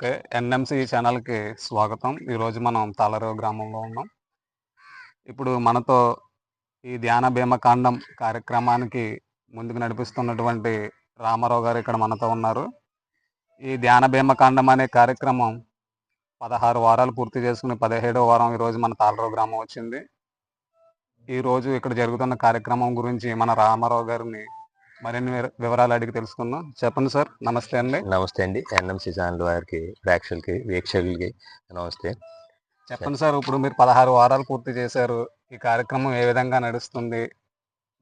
Okay. NMC ఛానల్కి స్వాగతం. ఈరోజు మనం తాళరేవు గ్రామంలో ఉన్నాం. ఇప్పుడు మనతో ఈ ధ్యాన భీమకాండం కార్యక్రమానికి ముందుకు నడిపిస్తున్నటువంటి రామారావు గారు ఇక్కడ మనతో ఉన్నారు. ఈ ధ్యాన భీమకాండం అనే కార్యక్రమం పదహారు వారాలు పూర్తి చేసుకుని పదిహేడవ వారం ఈరోజు మన తాళరావు గ్రామం వచ్చింది. ఈరోజు ఇక్కడ జరుగుతున్న కార్యక్రమం గురించి మన రామారావు గారిని మరిన్ని వివ- వివరాలు అడిగి తెలుసుకుందాం. చెప్పండి సార్. నమస్తే అండి. నమస్తే అండి. ఎన్ఎంసి ఛానల్ వారికి ప్రేక్షకులకి వీక్షకులకి నమస్తే. చెప్పండి సార్ ఇప్పుడు మీరు పదహారు వారాలు పూర్తి చేశారు. ఈ కార్యక్రమం ఏ విధంగా నడుస్తుంది?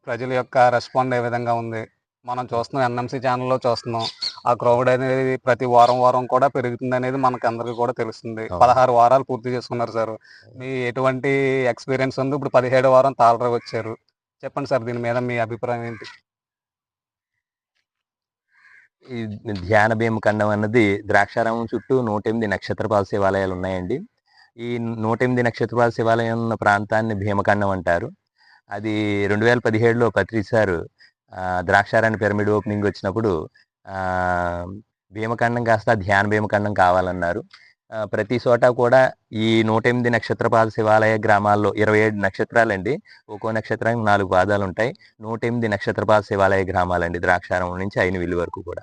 ప్రజల యొక్క రెస్పాండ్ ఏ విధంగా ఉంది? మనం చూస్తున్నాం ఎన్ఎంసి ఛానల్లో చూస్తున్నాం. ఆ క్రౌడ్ అనేది ప్రతి వారం వారం కూడా పెరుగుతుంది అనేది మనకు అందరికీ కూడా తెలుస్తుంది. పదహారు వారాలు పూర్తి చేసుకున్నారు సార్. మీ ఎటువంటి ఎక్స్పీరియన్స్ ఉంది ఇప్పుడు పదిహేడు వారం తాళరా వచ్చారు. చెప్పండి సార్ దీని మీద మీ అభిప్రాయం ఏంటి? ఈ ధ్యాన భీమఖండం అన్నది ద్రాక్షారామం చుట్టూ నూట ఎనిమిది నక్షత్రపాల శివాలయాలు ఉన్నాయండి. ఈ నూట ఎనిమిది నక్షత్రపాల శివాలయం ఉన్న ప్రాంతాన్ని భీమఖండం అంటారు. అది రెండు వేల పదిహేడులో పత్రిసారు ద్రాక్షారాణి పిరమిడ్ ఓపెనింగ్ వచ్చినప్పుడు భీమఖండం కాస్త ధ్యాన భీమఖండం కావాలన్నారు. ప్రతి చోట కూడా ఈ నూట ఎనిమిది నక్షత్రపాల శివాలయ గ్రామాల్లో ఇరవై ఏడు నక్షత్రాలండి. ఒక్కో నక్షత్రానికి నాలుగు పాదాలు ఉంటాయి. నూట ఎనిమిది నక్షత్రపాల శివాలయ గ్రామాలండి ద్రాక్షారం నుంచి అయిన విల్లు వరకు కూడా.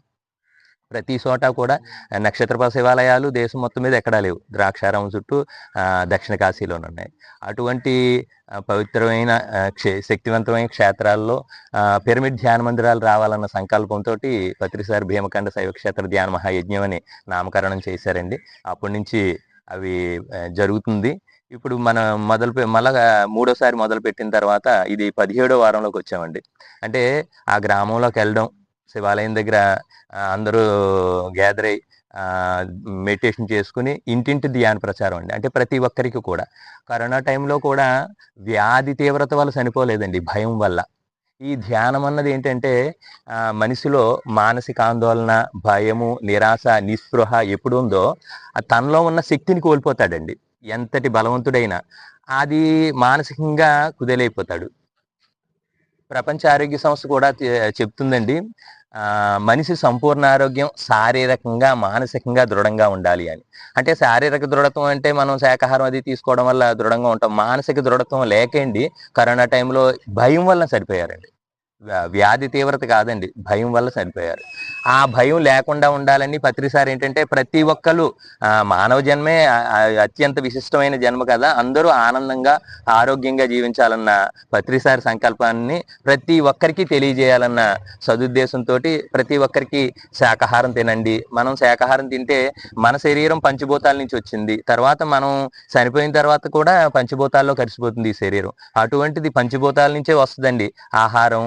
ప్రతి చోట కూడా నక్షత్రప శివాలయాలు దేశం మొత్తం మీద ఎక్కడా లేవు. ద్రాక్షారామం చుట్టూ ఆ, దక్షిణ కాశీలోనే ఉన్నాయి. అటువంటి పవిత్రమైన క్షే శక్తివంతమైన క్షేత్రాల్లో ఆ, పిరమిడ్ ధ్యాన మందిరాలు రావాలన్న సంకల్పంతో పత్రిసారి భీమకండ శైవ క్షేత్ర ధ్యాన మహాయజ్ఞం అని నామకరణం చేశారండి. అప్పటి నుంచి అవి జరుగుతుంది. ఇప్పుడు మనం మొదలు పె- మళ్ళా మూడోసారి మొదలు పెట్టిన తర్వాత ఇది పదిహేడో వారంలోకి వచ్చామండి. అంటే ఆ గ్రామంలోకి వెళ్ళడం శివాలయం దగ్గర అందరూ గ్యాదర్ అయ్యి మెడిటేషన్ చేసుకుని ఇంటింటి ధ్యాన ప్రచారం అండి. అంటే ప్రతి ఒక్కరికి కూడా. కరోనా టైంలో కూడా వ్యాధి తీవ్రత వల్ల చనిపోలేదండి భయం వల్ల. ఈ ధ్యానం అన్నది ఏంటంటే మనిషిలో మానసిక ఆందోళన భయము నిరాశ నిస్పృహ ఎప్పుడు ఉందో తనలో ఉన్న శక్తిని కోల్పోతాడండి. ఎంతటి బలవంతుడైనా. అది మానసికంగా కుదేలైపోతాడు. ప్రపంచ ఆరోగ్య సంస్థ కూడా చెప్తుందండి. మనిషి సంపూర్ణ ఆరోగ్యం శారీరకంగా మానసికంగా దృఢంగా ఉండాలి అని. అంటే శారీరక దృఢత్వం అంటే మనం శాకాహారం అది తీసుకోవడం వల్ల దృఢంగా ఉంటాం. మానసిక దృఢత్వం లేకండి. కరోనా టైంలో భయం వల్ల సరిపోయారండి. వ్యాధి తీవ్రత కాదండి. భయం వల్ల చనిపోయారు ఆ భయం లేకుండా ఉండాలని పత్రిసారి ఏంటంటే ప్రతి ఒక్కరు మానవ జన్మే అత్యంత విశిష్టమైన జన్మ కదా. అందరూ ఆనందంగా ఆరోగ్యంగా జీవించాలన్న పత్రిసారి సంకల్పాన్ని ప్రతి ఒక్కరికి తెలియజేయాలన్న సదుద్దేశంతో ప్రతి ఒక్కరికి శాకాహారం తినండి. మనం శాకాహారం తింటే మన శరీరం పంచభూతాల నుంచి వచ్చింది. తర్వాత మనం చనిపోయిన తర్వాత కూడా పంచభూతాల్లో కలిసిపోతుంది ఈ శరీరం. అటువంటిది పంచభూతాల నుంచే వస్తుందండి. ఆహారం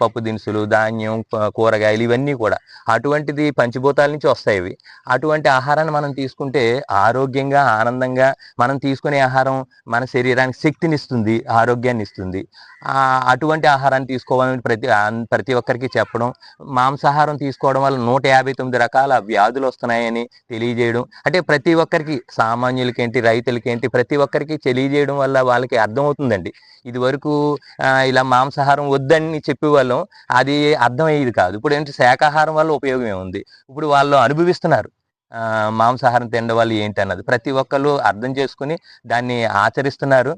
పప్పు దినుసులు ధాన్యం కూరగాయలు ఇవన్నీ కూడా అటువంటిది పంచభూతాల నుంచి వస్తాయి ఇవి. అటువంటి ఆహారాన్ని మనం తీసుకుంటే ఆరోగ్యంగా ఆనందంగా మనం తీసుకునే ఆహారం మన శరీరానికి శక్తిని ఇస్తుంది ఆరోగ్యాన్ని ఇస్తుంది. ఆ, అటువంటి ఆహారాన్ని తీసుకోవాలని ప్రతి ప్రతి ఒక్కరికి చెప్పడం మాంసాహారం తీసుకోవడం వల్ల నూట యాభై తొమ్మిది రకాల వ్యాధులు వస్తున్నాయని తెలియజేయడం. అంటే ప్రతి ఒక్కరికి సామాన్యులకేంటి రైతులకేంటి ప్రతి ఒక్కరికి తెలియజేయడం వల్ల వాళ్ళకి అర్థమవుతుందండి. ఇది వరకు ఇలా మాంసాహారం వద్దని చెప్పేవాళ్ళం. అది అర్థమయ్యేది కాదు. ఇప్పుడు ఏంటి? శాకాహారం వల్ల ఉపయోగం ఏముంది? ఇప్పుడు వాళ్ళు అనుభవిస్తున్నారు. మాంసాహారం తినడం వల్ల ఏంటి అన్నది. ప్రతి ఒక్కళ్ళు అర్థం చేసుకుని దాన్ని ఆచరిస్తున్నారు.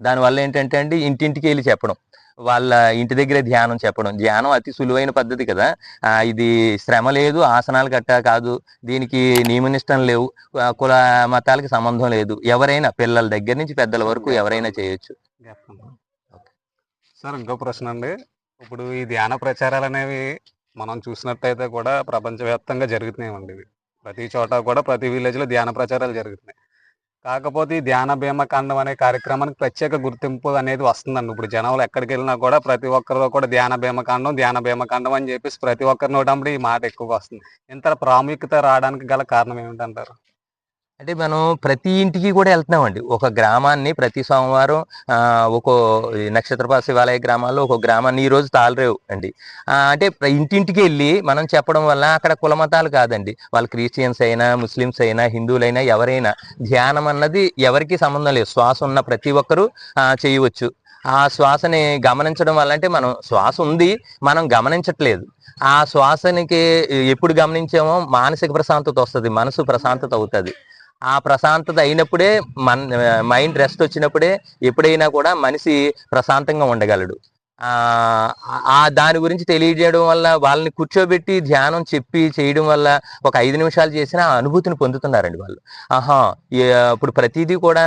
దానివల్ల ఏంటంటే అండి ఇంటింటికి వెళ్ళి చెప్పడం. వాళ్ళ ఇంటి దగ్గరే ధ్యానం చెప్పడం. ధ్యానం అతి సులువైన పద్ధతి కదా. ఇది శ్రమ లేదు ఆసనాలు కట్ట కాదు. దీనికి నియమనిష్టం లేవు. కుల మతాలకి సంబంధం లేదు. ఎవరైనా పిల్లల దగ్గర నుంచి పెద్దల వరకు ఎవరైనా చేయొచ్చు. సార్ ఇంకో ప్రశ్న అండి. ఇప్పుడు ఈ ధ్యాన ప్రచారాలు అనేవి మనం చూసినట్టయితే కూడా ప్రపంచవ్యాప్తంగా జరుగుతున్నాయండి ఇవి. ప్రతి చోట కూడా ప్రతి విలేజ్లో ధ్యాన ప్రచారాలు జరుగుతున్నాయి. కాకపోతే ఈ ధ్యాన భీమకాండం అనే కార్యక్రమానికి ప్రత్యేక గుర్తింపు అనేది వస్తుందండి. ఇప్పుడు జనాలు ఎక్కడికి వెళ్ళినా కూడా ప్రతి ఒక్కరిలో కూడా ధ్యాన భీమకాండం ధ్యాన భీమకాండం అని చెప్పేసి ప్రతి ఒక్కరిని నోటప్పుడు ఈ మాట ఎక్కువగా వస్తుంది. ఇంత ప్రాముఖ్యత రావడానికి గల కారణం ఏమిటంటారు? అంటే మనం ప్రతి ఇంటికి కూడా వెళ్తున్నామండి. ఒక గ్రామాన్ని ప్రతి సోమవారం ఆ, ఒక ఈ శివాలయ గ్రామాల్లో ఒక గ్రామాన్ని ఈ రోజు తాళరేవు అండి. ఆ, అంటే ఇంటింటికి వెళ్ళి మనం చెప్పడం వల్ల అక్కడ కుల మతాలు కాదండి. వాళ్ళు క్రిస్టియన్స్ అయినా ముస్లిమ్స్ అయినా హిందువులైనా ఎవరైనా ధ్యానం అన్నది ఎవరికి సంబంధం లేదు. శ్వాస ఉన్న ప్రతి ఒక్కరూ ఆ, చేయవచ్చు. ఆ శ్వాసని గమనించడం వల్ల అంటే మనం శ్వాస ఉంది మనం గమనించట్లేదు. ఆ శ్వాసనికి ఎప్పుడు గమనించామో మానసిక ప్రశాంతత వస్తుంది మనసు ప్రశాంతత అవుతుంది. ఆ ప్రశాంతత అయినప్పుడే మన మైండ్ రెస్ట్ వచ్చినప్పుడే ఎప్పుడైనా కూడా మనిషి ప్రశాంతంగా ఉండగలడు. ఆ దాని గురించి తెలియజేయడం వల్ల వాళ్ళని కూర్చోబెట్టి ధ్యానం చెప్పి చేయడం వల్ల ఒక ఐదు నిమిషాలు చేసిన ఆ అనుభూతిని పొందుతున్నారండి వాళ్ళు. ఆహా ఇప్పుడు ప్రతిదీ కూడా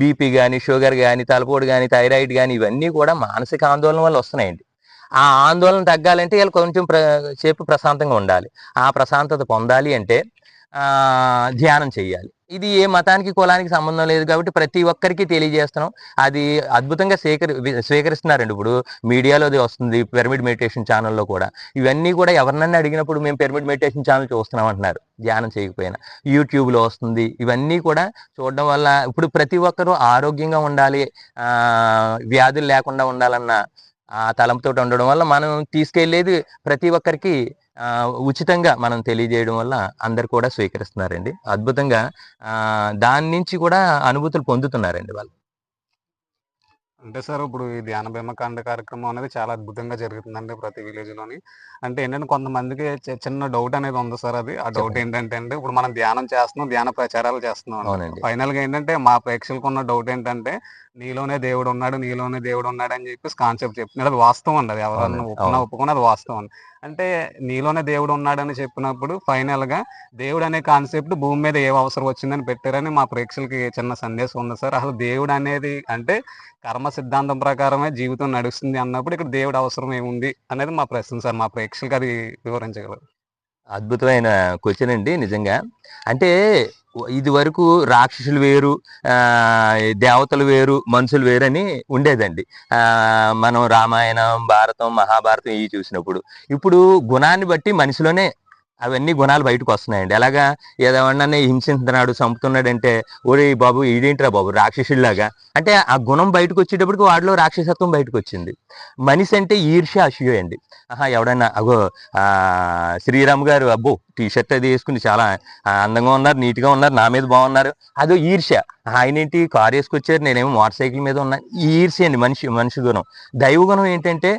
బీపీ కానీ షుగర్ కానీ తలపోటు కానీ థైరాయిడ్ కానీ ఇవన్నీ కూడా మానసిక ఆందోళన వల్ల వస్తున్నాయండి. ఆ ఆందోళన తగ్గాలంటే వీళ్ళు కొంచెం ప్ర సేపు ప్రశాంతంగా ఉండాలి. ఆ ప్రశాంతత పొందాలి అంటే ధ్యానం చేయాలి ఇది ఏ మతానికి కులానికి సంబంధం లేదు కాబట్టి ప్రతి ఒక్కరికి తెలియజేస్తున్నాం. అది అద్భుతంగా స్వీకరి స్వీకరిస్తున్నారండి ఇప్పుడు. మీడియాలో అది వస్తుంది పిరమిడ్ మెడిటేషన్ ఛానల్లో కూడా. ఇవన్నీ కూడా ఎవరినన్నా అడిగినప్పుడు మేము పిరమిడ్ మెడిటేషన్ ఛానల్ చూస్తున్నాం అంటున్నారు ధ్యానం చేయకపోయినా. యూట్యూబ్లో వస్తుంది. ఇవన్నీ కూడా చూడడం వల్ల ఇప్పుడు ప్రతి ఒక్కరూ ఆరోగ్యంగా ఉండాలి ఆ వ్యాధులు లేకుండా ఉండాలన్న ఆ తలంపుతో ఉండడం వల్ల మనం తీసుకెళ్ళేది ప్రతి ఒక్కరికి ఉచితంగా మనం తెలియజేయడం వల్ల అందరు కూడా స్వీకరిస్తున్నారండి. అద్భుతంగా ఆ దాని నుంచి కూడా అనుభూతులు పొందుతున్నారండి వాళ్ళు. అంటే సార్ ఇప్పుడు ఈ ధ్యాన భీమకాండ కార్యక్రమం అనేది చాలా అద్భుతంగా జరుగుతుందండి ప్రతి విలేజ్లోని అంటే ఏంటంటే కొంతమందికి చిన్న డౌట్ అనేది ఉంది సార్ అది. ఆ డౌట్. ఏంటంటే అండి ఇప్పుడు మనం ధ్యానం చేస్తున్నాం ధ్యాన ప్రచారాలు చేస్తున్నాం ఫైనల్గా ఏంటంటే మా ప్రేక్షకులకు ఉన్న డౌట్ ఏంటంటే నీలోనే దేవుడు ఉన్నాడు నీలోనే దేవుడు ఉన్నాడు అని చెప్పేసి కాన్సెప్ట్ చెప్తున్నారు అది వాస్తవం అండి అది. ఎవరన్నా ఒప్పుకున్నా. ఒప్పుకున్నా అది వాస్తవం. అంటే నీలోనే దేవుడు ఉన్నాడని చెప్పినప్పుడు ఫైనల్గా దేవుడు అనే కాన్సెప్ట్ భూమి మీద ఏ అవసరం వచ్చిందని పెట్టారని మా ప్రేక్షకులకి చిన్న సందేశం ఉంది సార్. అసలు దేవుడు అనేది అంటే కర్మ సిద్ధాంతం ప్రకారమే జీవితం నడుస్తుంది అన్నప్పుడు ఇక్కడ దేవుడు అవసరం ఏముంది అనేది మా ప్రశ్న సార్. మా ప్రేక్షకులకి అది వివరించగలరు. అద్భుతమైన క్వశ్చన్ అండి నిజంగా. అంటే ఇది వరకు రాక్షసులు వేరు ఆ, దేవతలు వేరు మనుషులు వేరు అని ఉండేదండి. ఆ, మనం రామాయణం భారతం మహాభారతం ఇవి చూసినప్పుడు. ఇప్పుడు గుణాన్ని బట్టి మనిషిలోనే అవన్నీ గుణాలు బయటకు వస్తున్నాయండి. ఎలాగా ఏదన్నా హింసిస్తున్నాడు చంపుతున్నాడంటే ఓరే బాబు ఇదేంటిరా బాబు రాక్షసుడిలాగా అంటే ఆ గుణం బయటకు వచ్చేటప్పటికి వాడిలో రాక్షసత్వం బయటకు వచ్చింది. మనిషి అంటే ఈర్ష్య అసూయ అండి. ఆహా ఎవడన్నా అగో ఆ శ్రీరామ్ గారు అబ్బో టీ షర్ట్ అది వేసుకుని చాలా అందంగా ఉన్నారు నీట్గా ఉన్నారు నా మీద బాగున్నారు అదో ఈర్ష్య. ఆయన ఏంటి కార్ వేసుకొచ్చారు నేనేమో మోటార్ సైకిల్ మీద ఉన్నా. ఈర్ష్య అండి మనిషి మనిషి గుణం. దైవ గుణం ఏంటంటే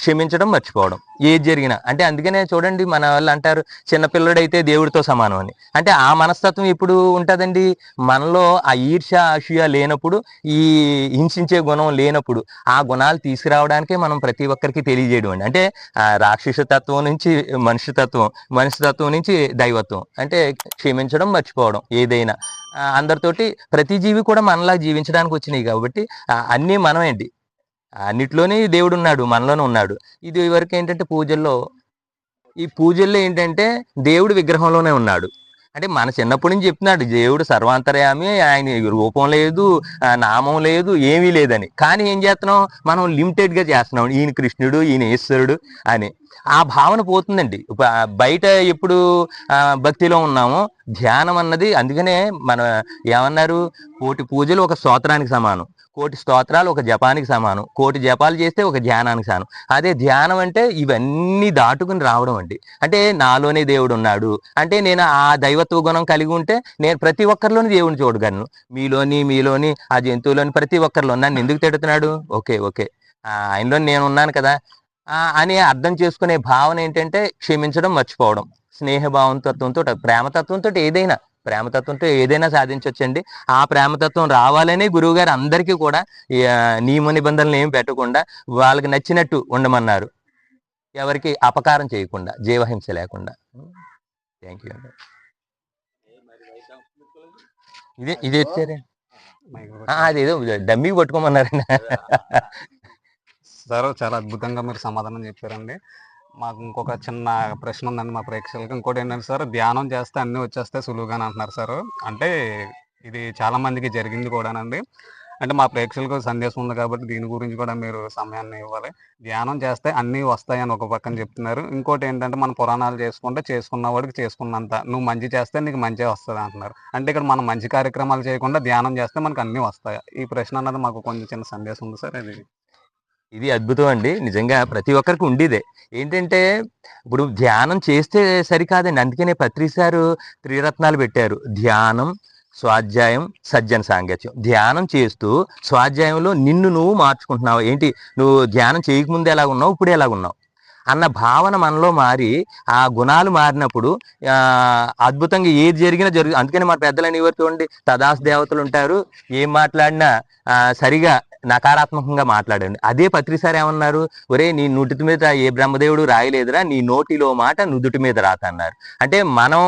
క్షమించడం మర్చిపోవడం. ఏది జరిగినా. అంటే అందుకనే చూడండి మన వాళ్ళు అంటారు చిన్నపిల్లడైతే దేవుడితో సమానం అని. అంటే ఆ మనస్తత్వం ఎప్పుడు ఉంటుందండి? మనలో ఆ ఈర్ష ఆశయ లేనప్పుడు ఈ హింసించే గుణం లేనప్పుడు ఆ గుణాలు తీసుకురావడానికే మనం ప్రతి ఒక్కరికి తెలియజేయడం అండి. అంటే రాక్షస తత్వం నుంచి మనిషి తత్వం మనిషి తత్వం నుంచి దైవత్వం అంటే క్షమించడం మర్చిపోవడం ఏదైనా. అందరితోటి ప్రతి జీవి కూడా మనలా జీవించడానికి వచ్చినాయి కాబట్టి అన్నీ మనమేంటి? అన్నిట్లోనే దేవుడు ఉన్నాడు మనలోనే ఉన్నాడు. ఇది వరకు ఏంటంటే పూజల్లో ఈ పూజల్లో ఏంటంటే దేవుడు విగ్రహంలోనే ఉన్నాడు. అంటే మన చిన్నప్పటి నుంచి చెప్తున్నాడు దేవుడు సర్వాంతర్యామి ఆయన రూపం లేదు నామం లేదు ఏమీ లేదని. కానీ ఏం చేస్తున్నాం? మనం లిమిటెడ్గా చేస్తున్నాం ఈయన కృష్ణుడు ఈయన ఈశ్వరుడు అని. ఆ భావన పోతుందండి. బయట ఎప్పుడు ఆ, భక్తిలో ఉన్నామో ధ్యానం అన్నది అందుకనే మన ఏమన్నారు? కోటి పూజలు ఒక స్తోత్రానికి సమానం. కోటి స్తోత్రాలు ఒక జపానికి సమానం. కోటి జపాలు చేస్తే ఒక ధ్యానానికి సమానం. అదే ధ్యానం అంటే ఇవన్నీ దాటుకుని రావడం అండి. అంటే నాలోనే దేవుడు ఉన్నాడు. అంటే నేను ఆ దైవత్వ గుణం కలిగి ఉంటే నేను ప్రతి ఒక్కరిలోని దేవుడిని చూడగలను. మీలోని మీలోని ఆ జంతువులోని ప్రతి ఒక్కరిలో. నన్ను ఎందుకు తిడుతున్నాడు? Okay okay. ఆయనలో నేను ఉన్నాను కదా. అని అర్థం చేసుకునే భావన ఏంటంటే క్షమించడం మర్చిపోవడం. స్నేహభావం తత్వంతో ప్రేమతత్వంతో ఏదైనా ప్రేమతత్వంతో ఏదైనా సాధించవచ్చండి ఆ ప్రేమతత్వం రావాలనే గురువు గారు అందరికీ కూడా నియమ నిబంధనలు ఏమి పెట్టకుండా వాళ్ళకి నచ్చినట్టు ఉండమన్నారు. ఎవరికి అపకారం చేయకుండా జీవహింస లేకుండా. థ్యాంక్ యూ అండి. ఇదే ఇది వచ్చారే అదేదో డమ్మీ పట్టుకోమన్నారండి సార్ చాలా అద్భుతంగా మీరు సమాధానం చెప్పారండి. మాకు ఇంకొక చిన్న ప్రశ్న ఉందండి మా ప్రేక్షకులకు. ఇంకోటి ఏంటంటే సార్ ధ్యానం చేస్తే అన్నీ వచ్చేస్తే సులువుగానే అంటున్నారు సార్. అంటే ఇది చాలా మందికి జరిగింది కూడానండి. అంటే మా ప్రేక్షకులకు సందేశం ఉంది కాబట్టి దీని గురించి కూడా మీరు సమయాన్ని ఇవ్వాలి. ధ్యానం చేస్తే అన్నీ వస్తాయని ఒక పక్కన చెప్తున్నారు. ఇంకోటి ఏంటంటే మన పురాణాలు చేసుకుంటే చేసుకున్న వాడికి చేసుకున్నంత. నువ్వు మంచి చేస్తే నీకు మంచి వస్తుంది అంటున్నారు. అంటే ఇక్కడ మనం మంచి కార్యక్రమాలు చేయకుండా ధ్యానం చేస్తే మనకు అన్నీ వస్తాయి. ఈ ప్రశ్న అన్నది మాకు కొంచెం చిన్న సందేశం ఉంది సార్ అది ఇది అద్భుతం అండి నిజంగా ప్రతి ఒక్కరికి ఉండేదే. ఏంటంటే ఇప్పుడు ధ్యానం చేస్తే సరికాదండి. అందుకనే పత్రిసారు త్రిరత్నాలు పెట్టారు. ధ్యానం స్వాధ్యాయం సజ్జన సాంగత్యం. ధ్యానం చేస్తూ స్వాధ్యాయంలో నిన్ను నువ్వు మార్చుకుంటున్నావు. ఏంటి? నువ్వు ధ్యానం చేయకముందు ఎలా ఉన్నావు? ఇప్పుడు ఎలా ఉన్నావు? అన్న భావన మనలో మారి ఆ గుణాలు మారినప్పుడు ఆ అద్భుతంగా ఏది జరిగినా జరుగు అందుకని మన పెద్దలని ఎవరు చూడండి తదాస్ దేవతలు ఉంటారు. ఏం మాట్లాడినా ఆ, సరిగా నకారాత్మకంగా మాట్లాడండి. అదే పత్రిసారి ఏమన్నారు? ఒరే నీ నుదుటి మీద ఏ బ్రహ్మదేవుడు రాయలేదురా నీ నోటిలో మాట నుదుటి మీద రాత అన్నారు. అంటే మనం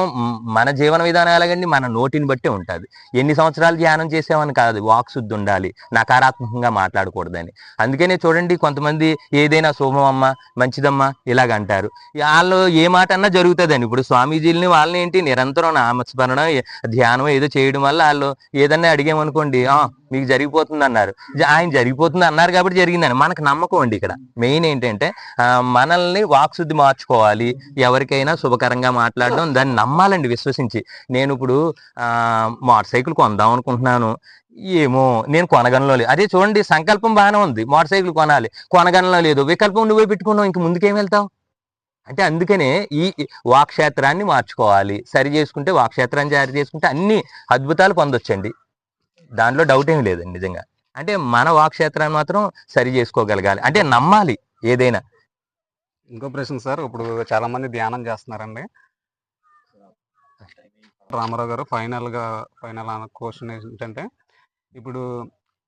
మన జీవన విధానం ఎలాగండి? మన నోటిని బట్టి ఉంటుంది. ఎన్ని సంవత్సరాలు ధ్యానం చేసామని కాదు వాక్ శుద్ధి ఉండాలి నకారాత్మకంగా మాట్లాడకూడదని. అందుకనే చూడండి కొంతమంది ఏదైనా శుభమమ్మ మంచిదమ్మా ఇలాగ అంటారు వాళ్ళు ఏ మాట అన్నా జరుగుతుందండి. ఇప్పుడు స్వామీజీలని వాళ్ళని ఏంటి నిరంతరం నామస్మరణ ధ్యానం ఏదో చేయడం వల్ల వాళ్ళు ఏదన్నా అడిగామనుకోండి మీకు జరిగిపోతుంది అన్నారు ఆయన జరిగిపోతుంది అన్నారు కాబట్టి జరిగిందని మనకు నమ్మకం అండి ఇక్కడ. మెయిన్ ఏంటంటే మనల్ని వాక్శుద్ధి మార్చుకోవాలి. ఎవరికైనా శుభకరంగా మాట్లాడడం దాన్ని నమ్మాలండి విశ్వసించి. నేను ఇప్పుడు ఆ మోటార్ సైకిల్ కొందాం అనుకుంటున్నాను. ఏమో నేను కొనగనలో లేదు. అదే చూడండి సంకల్పం బాగానే ఉంది. మోటార్ సైకిల్ కొనాలి. కొనగనలో లేదు. వికల్పం నువ్వే పెట్టుకున్నావు. ఇంక ముందుకేం వెళ్తావు? అంటే అందుకనే ఈ ఈ వాక్షేత్రాన్ని మార్చుకోవాలి. సరి చేసుకుంటే వాక్షేత్రాన్ని జారీ చేసుకుంటే అన్ని అద్భుతాలు పొందొచ్చండి. దాంట్లో డౌట్ ఏమి లేదండి నిజంగా. అంటే మన వాక్క్షేత్రాన్ని మాత్రం సరి చేసుకోగలగాలి. అంటే నమ్మాలి ఏదైనా. ఇంకో ప్రశ్న సార్ ఇప్పుడు చాలా మంది ధ్యానం చేస్తున్నారండి. రామారావు గారు ఫైనల్గా ఫైనల్ క్వశ్చన్ ఏంటంటే ఇప్పుడు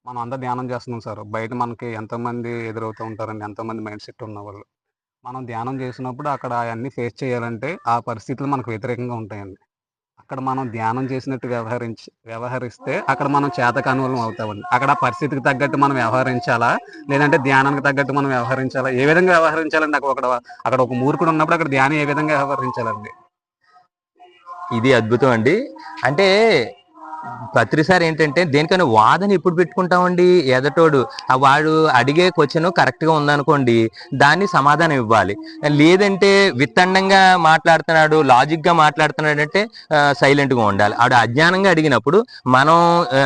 మనం అంతా ధ్యానం చేస్తున్నాం సార్. బయట మనకి ఎంతమంది ఎదురవుతూ ఉంటారండి ఎంతమంది మైండ్ సెట్ ఉన్న వాళ్ళు మనం ధ్యానం చేసినప్పుడు అక్కడ అవన్నీ ఫేస్ చేయాలంటే ఆ పరిస్థితులు మనకు వ్యతిరేకంగా ఉంటాయండి. అక్కడ మనం ధ్యానం చేసినట్టు వ్యవహరించి వ్యవహరిస్తే అక్కడ మనం చేతక అనుభవం అవుతామండి. అక్కడ పరిస్థితికి తగ్గట్టు మనం వ్యవహరించాలా? లేదంటే ధ్యానానికి తగ్గట్టు మనం వ్యవహరించాలా? ఏ విధంగా వ్యవహరించాలండి? అక్కడ ఒక అక్కడ ఒక మూర్ఖుడు ఉన్నప్పుడు అక్కడ ధ్యానం ఏ విధంగా వ్యవహరించాలండి? ఇది అద్భుతం అండి. అంటే ప్రతిసారి ఏంటంటే దేనికైనా వాదన ఎప్పుడు పెట్టుకుంటామండి? ఎదటోడు. ఆ వాడు అడిగే క్వశ్చన్ కరెక్ట్గా ఉందనుకోండి దాన్ని సమాధానం ఇవ్వాలి. లేదంటే విత్తండంగా మాట్లాడుతున్నాడు లాజిక్గా మాట్లాడుతున్నాడు అంటే సైలెంట్గా ఉండాలి. ఆడు అజ్ఞానంగా అడిగినప్పుడు మనం ఆ,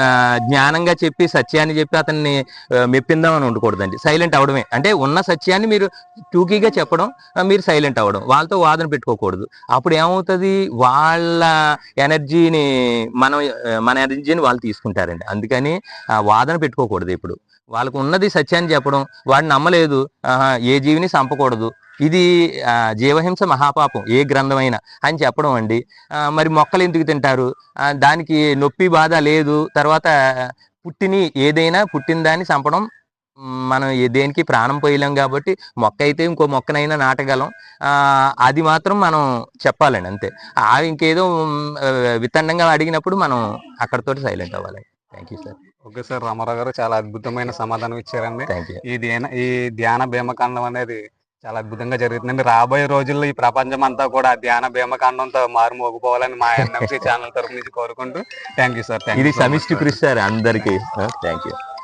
జ్ఞానంగా చెప్పి సత్యాన్ని చెప్పి అతన్ని మెప్పిందామని ఉండకూడదండి. సైలెంట్ అవడమే అంటే ఉన్న సత్యాన్ని మీరు టూకీగా చెప్పడం మీరు సైలెంట్ అవ్వడం. వాళ్ళతో వాదన పెట్టుకోకూడదు. అప్పుడు ఏమవుతుంది? వాళ్ళ ఎనర్జీని మనం మన ఎనర్జీని వాళ్ళు తీసుకుంటారండి. అందుకని వాదన పెట్టుకోకూడదు ఇప్పుడు వాళ్ళకు ఉన్నది సత్యాన్ని చెప్పడం వాడు నమ్మలేదు ఏ జీవిని చంపకూడదు ఇది ఆ, జీవహింస మహాపాపం ఏ గ్రంథమైనా అని చెప్పడం అండి. మరి మొక్కలు ఎందుకు తింటారు? దానికి నొప్పి బాధ లేదు తర్వాత పుట్టిని ఏదైనా పుట్టిన దాన్ని చంపడం మనం దేనికి ప్రాణం పోయలేం కాబట్టి మొక్క అయితే ఇంకో మొక్కనైనా నాటగలం. ఆ, అది మాత్రం మనం చెప్పాలండి అంతే. ఆ ఇంకేదో వితండంగా అడిగినప్పుడు మనం అక్కడతోటి సైలెంట్ అవ్వాలి. Thank you sir. Okay sir. Ramarao garu చాలా అద్భుతమైన సమాధానం ఇచ్చారండి. Thank you. ఈ ధ్యాన ఈ ధ్యాన భీమకాండం అనేది చాలా అద్భుతంగా జరుగుతుందండి. రాబోయే రోజుల్లో ఈ ప్రపంచం అంతా కూడా ధ్యాన భీమకాండంతో మారుమోగిపోవాలని మా ఎన్ఎంసీ ఛానల్ తరఫు నుంచి కోరుకుంటూ థ్యాంక్ యూ సార్. ఇది సమిష్టి కృషి సార్ అందరికీ. Thank you.